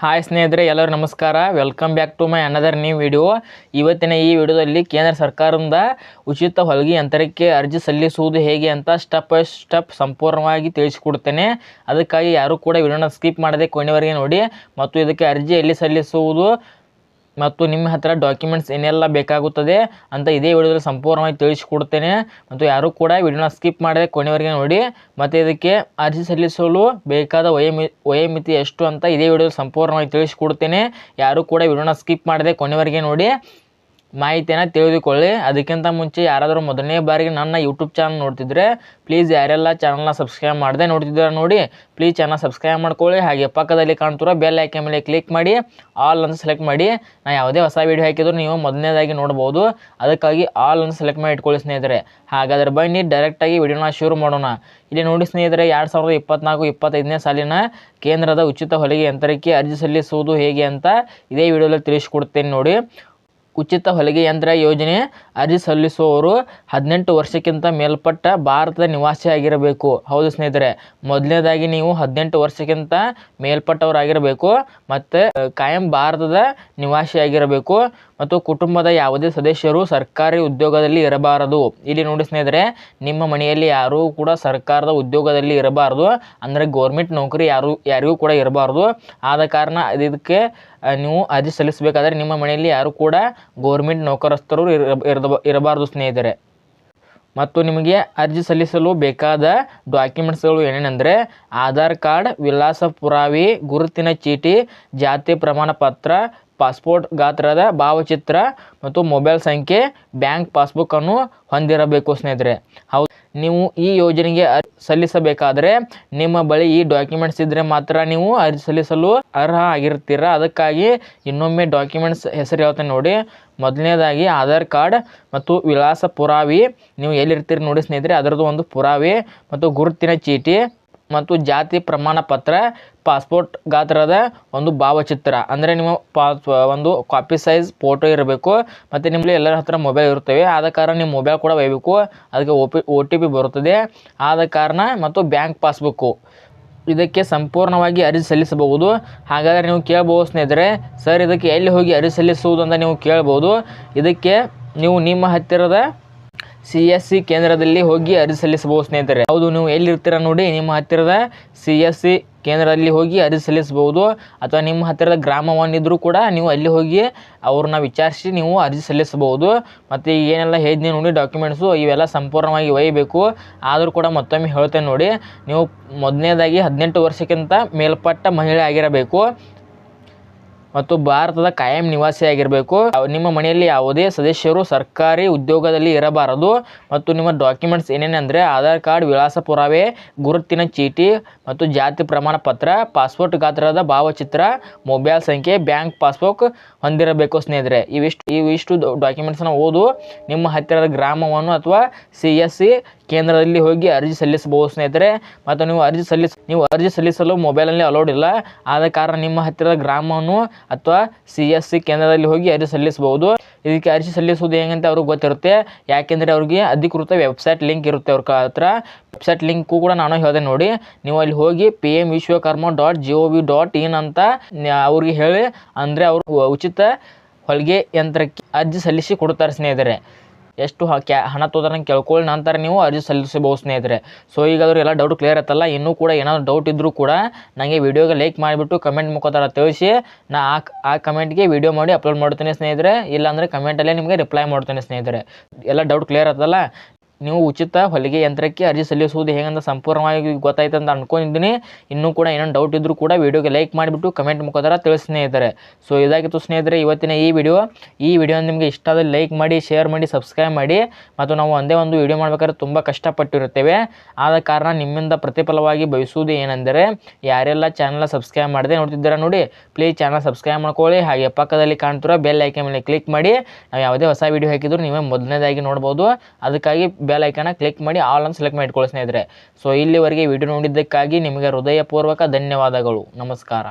Hi ಸ್ನೇಹಿತರೆ, ಎಲ್ಲರೂ ನಮಸ್ಕಾರ. Welcome back to my another new video ಇವತ್ತಿನ ಈ ವಿಡಿಯೋದಲ್ಲಿ ಕೇಂದ್ರ ಸರ್ಕಾರದಿಂದ ಉಚಿತ ಹೊಲಿಗೆ ಯಂತ್ರಕ್ಕೆ ಅರ್ಜಿ ಸಲ್ಲಿಸುವುದು ಹೇಗೆ ಅಂತ ಸ್ಟೆಪ್ ಬೈ ಸ್ಟೆಪ್ ಸಂಪೂರ್ಣವಾಗಿ ತಿಳಿಸಿಕೊಡ್ತೇನೆ. ಅದಕ್ಕಾಗಿ ಯಾರೂ ಕೂಡ ವಿಡಿಯೋನ ಸ್ಕಿಪ್ ಮಾಡದೆ ಕೊನೆವರೆಗೆ ನೋಡಿ. ಮತ್ತು ಇದಕ್ಕೆ ಅರ್ಜಿ ಎಲ್ಲಿ ಸಲ್ಲಿಸುವುದು? ಮತ್ತು ನಿಮ್ಮ ಹತ್ತಿರ ಡಾಕ್ಯುಮೆಂಟ್ಸ್ ಏನೆಲ್ಲ ಬೇಕಾಗುತ್ತದೆ ಅಂತ ಇದೇ ವಿಡಿಯೋದಲ್ಲಿ ಸಂಪೂರ್ಣವಾಗಿ ತಿಳಿಸಿಕೊಡ್ತೇನೆ. ಮತ್ತು ಯಾರೂ ಕೂಡ ವಿಡಿಯೋನ ಸ್ಕಿಪ್ ಮಾಡದೆ ಕೊನೆವರೆಗೆ ನೋಡಿ. ಮತ್ತು ಇದಕ್ಕೆ ಅರ್ಜಿ ಸಲ್ಲಿಸಲು ಬೇಕಾದ ವಯೋಮಿ ವಯೋಮಿತಿ ಎಷ್ಟು ಅಂತ ಇದೇ ವಿಡಿಯೋದಲ್ಲಿ ಸಂಪೂರ್ಣವಾಗಿ ತಿಳಿಸಿಕೊಡ್ತೇನೆ. ಯಾರೂ ಕೂಡ ವಿಡಿಯೋನ ಸ್ಕಿಪ್ ಮಾಡದೆ ಕೊನೆವರೆಗೆ ನೋಡಿ. ಮಾಹಿತಿಯನ್ನು ತಿಳಿದುಕೊಳ್ಳಿ. ಅದಕ್ಕಿಂತ ಮುಂಚೆ ಯಾರಾದರೂ ಮೊದಲನೇ ಬಾರಿಗೆ ನನ್ನ ಯೂಟ್ಯೂಬ್ ಚಾನಲ್ ನೋಡ್ತಿದ್ರೆ ಪ್ಲೀಸ್ ಯಾರೆಲ್ಲ ಚಾನಲ್ನ ಸಬ್ಸ್ಕ್ರೈಬ್ ಮಾಡದೆ ನೋಡ್ತಿದ್ದೀರ ನೋಡಿ ಪ್ಲೀಸ್ ಚಾನಲ್ ಸಬ್ಸ್ಕ್ರೈಬ್ ಮಾಡ್ಕೊಳ್ಳಿ. ಹಾಗೆ ಪಕ್ಕದಲ್ಲಿ ಕಾಣ್ತಿರೋ ಬೆಲ್ ಐಕೆ ಮೇಲೆ ಕ್ಲಿಕ್ ಮಾಡಿ ಆಲ್ ಅಂತ ಸೆಲೆಕ್ಟ್ ಮಾಡಿ. ನಾ ಯಾವುದೇ ಹೊಸ ವೀಡಿಯೋ ಹಾಕಿದ್ರು ನೀವು ಮೊದಲನೇದಾಗಿ ನೋಡ್ಬೋದು. ಅದಕ್ಕಾಗಿ ಆಲ್ ಅಂತ ಸೆಲೆಕ್ಟ್ ಮಾಡಿ ಇಟ್ಕೊಳ್ಳಿ ಸ್ನೇಹಿತರೆ. ಹಾಗಾದ್ರೆ ಬನ್ನಿ ಡೈರೆಕ್ಟಾಗಿ ವಿಡಿಯೋನ ಶುರು ಮಾಡೋಣ. ಇಲ್ಲಿ ನೋಡಿ ಸ್ನೇಹಿತರೆ, ಎರಡು ಸಾವಿರದ ಇಪ್ಪತ್ನಾಲ್ಕು, ಇಪ್ಪತ್ತೈದನೇ ಸಾಲಿನ ಕೇಂದ್ರದ ಉಚಿತ ಹೊಲಿಗೆ ಯಂತ್ರಕ್ಕೆ ಅರ್ಜಿ ಸಲ್ಲಿಸುವುದು ಹೇಗೆ ಅಂತ ಇದೇ ವಿಡಿಯೋದಲ್ಲಿ ತಿಳಿಸ್ಕೊಡ್ತೇನೆ ನೋಡಿ. ಉಚಿತ ಹೊಲಿಗೆ ಯಂತ್ರ ಯೋಜನೆ ಅರ್ಜಿ ಸಲ್ಲಿಸುವವರು ಹದಿನೆಂಟು ವರ್ಷಕ್ಕಿಂತ ಮೇಲ್ಪಟ್ಟ ಭಾರತದ ನಿವಾಸಿ ಆಗಿರಬೇಕು. ಹೌದು ಸ್ನೇಹಿತರೆ, ಮೊದಲನೇದಾಗಿ ನೀವು ಹದಿನೆಂಟು ವರ್ಷಕ್ಕಿಂತ ಮೇಲ್ಪಟ್ಟವರಾಗಿರಬೇಕು ಮತ್ತು ಕಾಯಂ ಭಾರತದ ನಿವಾಸಿ ಆಗಿರಬೇಕು ಮತ್ತು ಕುಟುಂಬದ ಯಾವುದೇ ಸದಸ್ಯರು ಸರ್ಕಾರಿ ಉದ್ಯೋಗದಲ್ಲಿ ಇರಬಾರದು. ಇಲ್ಲಿ ನೋಡಿ ಸ್ನೇಹಿತರೆ, ನಿಮ್ಮ ಮನೆಯಲ್ಲಿ ಯಾರೂ ಕೂಡ ಸರ್ಕಾರದ ಉದ್ಯೋಗದಲ್ಲಿ ಇರಬಾರದು. ಅಂದರೆ ಗೌರ್ಮೆಂಟ್ ನೌಕರಿ ಯಾರು, ಯಾರಿಗೂ ಕೂಡ ಇರಬಾರ್ದು. ಆದ ಕಾರಣ ಇದಕ್ಕೆ ನೀವು ಅರ್ಜಿ ಸಲ್ಲಿಸಬೇಕಾದ್ರೆ ನಿಮ್ಮ ಮನೆಯಲ್ಲಿ ಯಾರು ಕೂಡ ಗೌರ್ಮೆಂಟ್ ನೌಕರಸ್ಥರು ಇರಬಾರ್ದು ಸ್ನೇಹಿತರೆ. ಮತ್ತು ನಿಮಗೆ ಅರ್ಜಿ ಸಲ್ಲಿಸಲು ಬೇಕಾದ ಡಾಕ್ಯುಮೆಂಟ್ಸ್ಗಳು ಏನೇನೆಂದರೆ ಆಧಾರ್ ಕಾರ್ಡ್ ವಿಳಾಸ ಪುರಾವೆ ಗುರುತಿನ ಚೀಟಿ, ಜಾತಿ ಪ್ರಮಾಣ ಪತ್ರ ಪಾಸ್ಪೋರ್ಟ್ ಗಾತ್ರದ ಭಾವಚಿತ್ರ ಮತ್ತು ಮೊಬೈಲ್ ಸಂಖ್ಯೆ, ಬ್ಯಾಂಕ್ ಪಾಸ್ಬುಕ್ಕನ್ನು ಹೊಂದಿರಬೇಕು ಸ್ನೇಹಿತರೆ. ಹೌದು, ನೀವು ಈ ಯೋಜನೆಗೆ ಅರ್ಜಿ ಸಲ್ಲಿಸಬೇಕಾದರೆ ನಿಮ್ಮ ಬಳಿ ಈ ಡಾಕ್ಯುಮೆಂಟ್ಸ್ ಇದ್ದರೆ ಮಾತ್ರ ನೀವು ಅರ್ಜಿ ಸಲ್ಲಿಸಲು ಅರ್ಹ ಆಗಿರ್ತೀರ? ಅದಕ್ಕಾಗಿ ಇನ್ನೊಮ್ಮೆ ಡಾಕ್ಯುಮೆಂಟ್ಸ್ ಹೆಸರು ಹೇಳ್ತೇನೆ ನೋಡಿ. ಮೊದಲನೇದಾಗಿ ಆಧಾರ್ ಕಾರ್ಡ್ ಮತ್ತು ವಿಳಾಸ ಪುರಾವೆ ನೀವು ಎಲ್ಲಿರ್ತೀರಿ ನೋಡಿ ಸ್ನೇಹಿತರೆ. ಅದರದ್ದು ಒಂದು ಪುರಾವೆ ಮತ್ತು ಗುರುತಿನ ಚೀಟಿ. ಮತ್ತು ಜಾತಿ ಪ್ರಮಾಣ ಪತ್ರ, ಪಾಸ್ಪೋರ್ಟ್ ಗಾತ್ರದ ಒಂದು ಭಾವಚಿತ್ರ. ಅಂದರೆ ನಿಮ್ಮ ಪಾಸ್, ಒಂದು ಕಾಪಿ ಸೈಜ್ ಫೋಟೋ ಇರಬೇಕು, ಮತ್ತು ನಿಮ್ಮಲ್ಲಿ ಎಲ್ಲರ ಹತ್ರ ಮೊಬೈಲ್ ಇರುತ್ತವೆ. ಆದ ಕಾರಣ ನಿಮ್ಮ ಮೊಬೈಲ್ ಕೂಡ ಒಯ್ಯಬೇಕು. ಅದಕ್ಕೆ ಓ ಪಿ ಪಿ ಬರುತ್ತದೆ. ಆದ ಕಾರಣ ಮತ್ತು ಬ್ಯಾಂಕ್ ಪಾಸ್ಬುಕ್ಕು ಇದಕ್ಕೆ ಸಂಪೂರ್ಣವಾಗಿ ಅರ್ಜಿ ಸಲ್ಲಿಸಬಹುದು. ಹಾಗಾದರೆ ನೀವು ಕೇಳಬಹುದು ಸ್ನೇಹಿತರೆ, ಸರ್ ಇದಕ್ಕೆ ಎಲ್ಲಿ ಹೋಗಿ ಅರ್ಜಿ ಸಲ್ಲಿಸುವುದು ಅಂತ ನೀವು ಕೇಳ್ಬೋದು ಇದಕ್ಕೆ ನೀವು ನಿಮ್ಮ ಹತ್ತಿರದ ಸಿ ಎಸ್ ಸಿ ಕೇಂದ್ರದಲ್ಲಿ ಹೋಗಿ ಅರ್ಜಿ ಸಲ್ಲಿಸಬಹುದು ಸ್ನೇಹಿತರೆ. ಹೌದು, ನೀವು ಎಲ್ಲಿರ್ತೀರ ನೋಡಿ, ನಿಮ್ಮ ಹತ್ತಿರದ ಸಿ ಎಸ್ ಸಿ ಕೇಂದ್ರದಲ್ಲಿ ಹೋಗಿ ಅರ್ಜಿ ಸಲ್ಲಿಸಬಹುದು. ಅಥವಾ ನಿಮ್ಮ ಹತ್ತಿರದ ಗ್ರಾಮವನ್ನಿದ್ರೂ ಕೂಡ ನೀವು ಅಲ್ಲಿ ಹೋಗಿ ಅವ್ರನ್ನ ವಿಚಾರಿಸಿ ನೀವು ಅರ್ಜಿ ಸಲ್ಲಿಸಬಹುದು. ಮತ್ತು ಏನೆಲ್ಲ ಹೇಳಿದ್ನಿ ನೋಡಿ ಡಾಕ್ಯುಮೆಂಟ್ಸು ಇವೆಲ್ಲ ಸಂಪೂರ್ಣವಾಗಿ ಒಯ್ಯಬೇಕು. ಆದರೂ ಕೂಡ ಮತ್ತೊಮ್ಮೆ ಹೇಳ್ತೇನೆ ನೋಡಿ, ನೀವು ಮೊದಲನೇದಾಗಿ ಹದಿನೆಂಟು ವರ್ಷಕ್ಕಿಂತ ಮೇಲ್ಪಟ್ಟ ಮಹಿಳೆ ಆಗಿರಬೇಕು. ಮತ್ತು ಭಾರತದ ಕಾಯಂ ನಿವಾಸಿಯಾಗಿರಬೇಕು ನಿಮ್ಮ ಮನೆಯಲ್ಲಿ ಯಾವುದೇ ಸದಸ್ಯರು ಸರ್ಕಾರಿ ಉದ್ಯೋಗದಲ್ಲಿ ಇರಬಾರದು. ಮತ್ತು ನಿಮ್ಮ ಡಾಕ್ಯುಮೆಂಟ್ಸ್ ಏನೇನೆಂದರೆ ಆಧಾರ್ ಕಾರ್ಡ್ ವಿಳಾಸ ಪುರಾವೆ ಗುರುತಿನ ಚೀಟಿ ಮತ್ತು ಜಾತಿ ಪ್ರಮಾಣ ಪತ್ರ, ಪಾಸ್ಪೋರ್ಟ್ ಗಾತ್ರದ ಭಾವಚಿತ್ರ, ಮೊಬೈಲ್ ಸಂಖ್ಯೆ, ಬ್ಯಾಂಕ್ ಪಾಸ್ಬುಕ್ ಹೊಂದಿರಬೇಕು ಸ್ನೇಹಿತರೆ. ಇವಿಷ್ಟು ಇವಿಷ್ಟು ಡಾಕ್ಯುಮೆಂಟ್ಸ್ನ ಓದು. ನಿಮ್ಮ ಹತ್ತಿರದ ಗ್ರಾಮವನ್ನು ಅಥವಾ ಸಿ ಎಸ್ ಸಿ ಕೇಂದ್ರದಲ್ಲಿ ಹೋಗಿ ಅರ್ಜಿ ಸಲ್ಲಿಸಬಹುದು ಸ್ನೇಹಿತರೆ. ಮತ್ತು ನೀವು ಅರ್ಜಿ ಸಲ್ಲಿಸ, ನೀವು ಅರ್ಜಿ ಸಲ್ಲಿಸಲು ಮೊಬೈಲಲ್ಲಿ ಅಲೌಡ್ ಇಲ್ಲ. ಆದ ಕಾರಣ ನಿಮ್ಮ ಹತ್ತಿರದ ಗ್ರಾಮವನ್ನು ಅಥವಾ ಸಿ ಎಸ್ ಸಿ ಕೇಂದ್ರದಲ್ಲಿ ಹೋಗಿ ಅರ್ಜಿ ಸಲ್ಲಿಸಬಹುದು ಇದಕ್ಕೆ ಅರ್ಜಿ ಸಲ್ಲಿಸುವುದು ಹೆಂಗಂತ ಅವ್ರಿಗೆ ಗೊತ್ತಿರುತ್ತೆ. ಯಾಕೆಂದರೆ ಅವ್ರಿಗೆ ಅಧಿಕೃತ ವೆಬ್ಸೈಟ್ ಲಿಂಕ್ ಇರುತ್ತೆ ಅವ್ರ ಹತ್ರ. ವೆಬ್ಸೈಟ್ ಲಿಂಕು ಕೂಡ ನಾನು ಹೇಳಿದೆ ನೋಡಿ. ನೀವು ಅಲ್ಲಿ ಹೋಗಿ P M Vishwakarma dot G O V dot in ಅಂತ ಅವ್ರಿಗೆ ಹೇಳಿ. ಅಂದರೆ ಅವರು ಉಚಿತ ಹೊಲಿಗೆ ಯಂತ್ರಕ್ಕೆ ಅರ್ಜಿ ಸಲ್ಲಿಸಿ ಕೊಡ್ತಾರೆ ಸ್ನೇಹಿತರೆ. ಎಷ್ಟು ಕ್ಯಾ ಹಣ ತೋದ್ರಂಗೆ ಕೇಳ್ಕೊಳ್ಳಿ ನಂತರ ನೀವು, ಅರ್ಜಿ ಸಲ್ಲಿಸಬಹುದು ಸ್ನೇಹಿತರೆ. ಸೊ ಈಗ ಅದ್ರ ಎಲ್ಲ ಡೌಟ್ ಕ್ಲಿಯರ್ ಆಯ್ತಲ್ಲ ಇನ್ನೂ ಕೂಡ ಏನಾದರೂ ಡೌಟ್ ಇದ್ದರೂ ಕೂಡ ನನಗೆ ವಿಡಿಯೋಗೆ ಲೈಕ್ ಮಾಡಿಬಿಟ್ಟು ಕಮೆಂಟ್ ಮುಖಾಂತರ ತಿಳಿಸಿ, ನಾ ಆ ಆ ಕಮೆಂಟ್ಗೆ ವಿಡಿಯೋ ಮಾಡಿ ಅಪ್ಲೋಡ್ ಮಾಡ್ತೇನೆ ಸ್ನೇಹಿತರೆ. ಇಲ್ಲಾಂದರೆ ಕಮೆಂಟಲ್ಲೇ ನಿಮಗೆ ರಿಪ್ಲೈ ಮಾಡ್ತೇನೆ ಸ್ನೇಹಿತರೆ. ಎಲ್ಲ ಡೌಟ್ ಕ್ಲಿಯರ್ ಆಯ್ತಲ್ಲ ನೀವು ಉಚಿತ ಹೊಲಿಗೆ ಯಂತ್ರಕ್ಕೆ ಅರ್ಜಿ ಸಲ್ಲಿಸುವುದು ಹೇಗಂತ ಸಂಪೂರ್ಣವಾಗಿ ಗೊತ್ತಾಯ್ತು ಅಂತ ಅನ್ಕೊಂಡಿದ್ದೀನಿ. ಇನ್ನೂ ಕೂಡ ಏನೇನು ಡೌಟ್ ಇದ್ದರೂ ಕೂಡ ವಿಡಿಯೋಗೆ ಲೈಕ್ ಮಾಡಿಬಿಟ್ಟು ಕಮೆಂಟ್ ಮುಖಾಂತರ ತಿಳಿಸಿ ಸ್ನೇಹಿತರೆ. ಸೊ ಇದಾಗಿತ್ತು ಸ್ನೇಹಿತರೆ, ಇವತ್ತಿನ ಈ ವಿಡಿಯೋ ಈ ವಿಡಿಯೋ ನಿಮಗೆ ಇಷ್ಟ ಆದರೆ ಲೈಕ್ ಮಾಡಿ ಶೇರ್ ಮಾಡಿ ಸಬ್ಸ್ಕ್ರೈಬ್ ಮಾಡಿ. ಮತ್ತು ನಾವು ಒಂದೇ ಒಂದು ವಿಡಿಯೋ ಮಾಡ್ಬೇಕಾದ್ರೆ ತುಂಬ ಕಷ್ಟಪಟ್ಟಿರುತ್ತೇವೆ. ಆದ ಕಾರಣ ನಿಮ್ಮಿಂದ ಪ್ರತಿಫಲವಾಗಿ ಬಯಸುವುದು ಏನೆಂದರೆ, ಯಾರೆಲ್ಲ ಚಾನಲ್ ಸಬ್ಸ್ಕ್ರೈಬ್ ಮಾಡದೆ ನೋಡ್ತಿದ್ದೀರಾ ನೋಡಿ ಪ್ಲೀಸ್ ಚಾನಲ್ ಸಬ್ಸ್ಕ್ರೈಬ್ ಮಾಡ್ಕೊಳ್ಳಿ. ಹಾಗೆ ಪಕ್ಕದಲ್ಲಿ ಕಾಣ್ತಿರೋ ಬೆಲ್ ಐಕೆ ಮೇಲೆ ಕ್ಲಿಕ್ ಮಾಡಿ. ನಾವು ಯಾವುದೇ ಹೊಸ ವಿಡಿಯೋ ಹಾಕಿದ್ರು ನೀವೇ ಮೊದಲನೇದಾಗಿ ನೋಡ್ಬೋದು. ಅದಕ್ಕಾಗಿ ಬೆಲ್ ಐಕನ ಕ್ಲಿಕ್ ಮಾಡಿ ಆಲ್ ಅಂತ ಸೆಲೆಕ್ಟ್ ಮಾಡಿ ಇಟ್ಕೊಳ್ಳಿ ಸ್ನೇಹಿತರೆ. ಸೊ ಇಲ್ಲಿವರೆಗೆ ವಿಡಿಯೋ ನೋಡಿದ್ದಕ್ಕಾಗಿ ನಿಮಗೆ ಹೃದಯಪೂರ್ವಕ ಧನ್ಯವಾದಗಳು. ನಮಸ್ಕಾರ.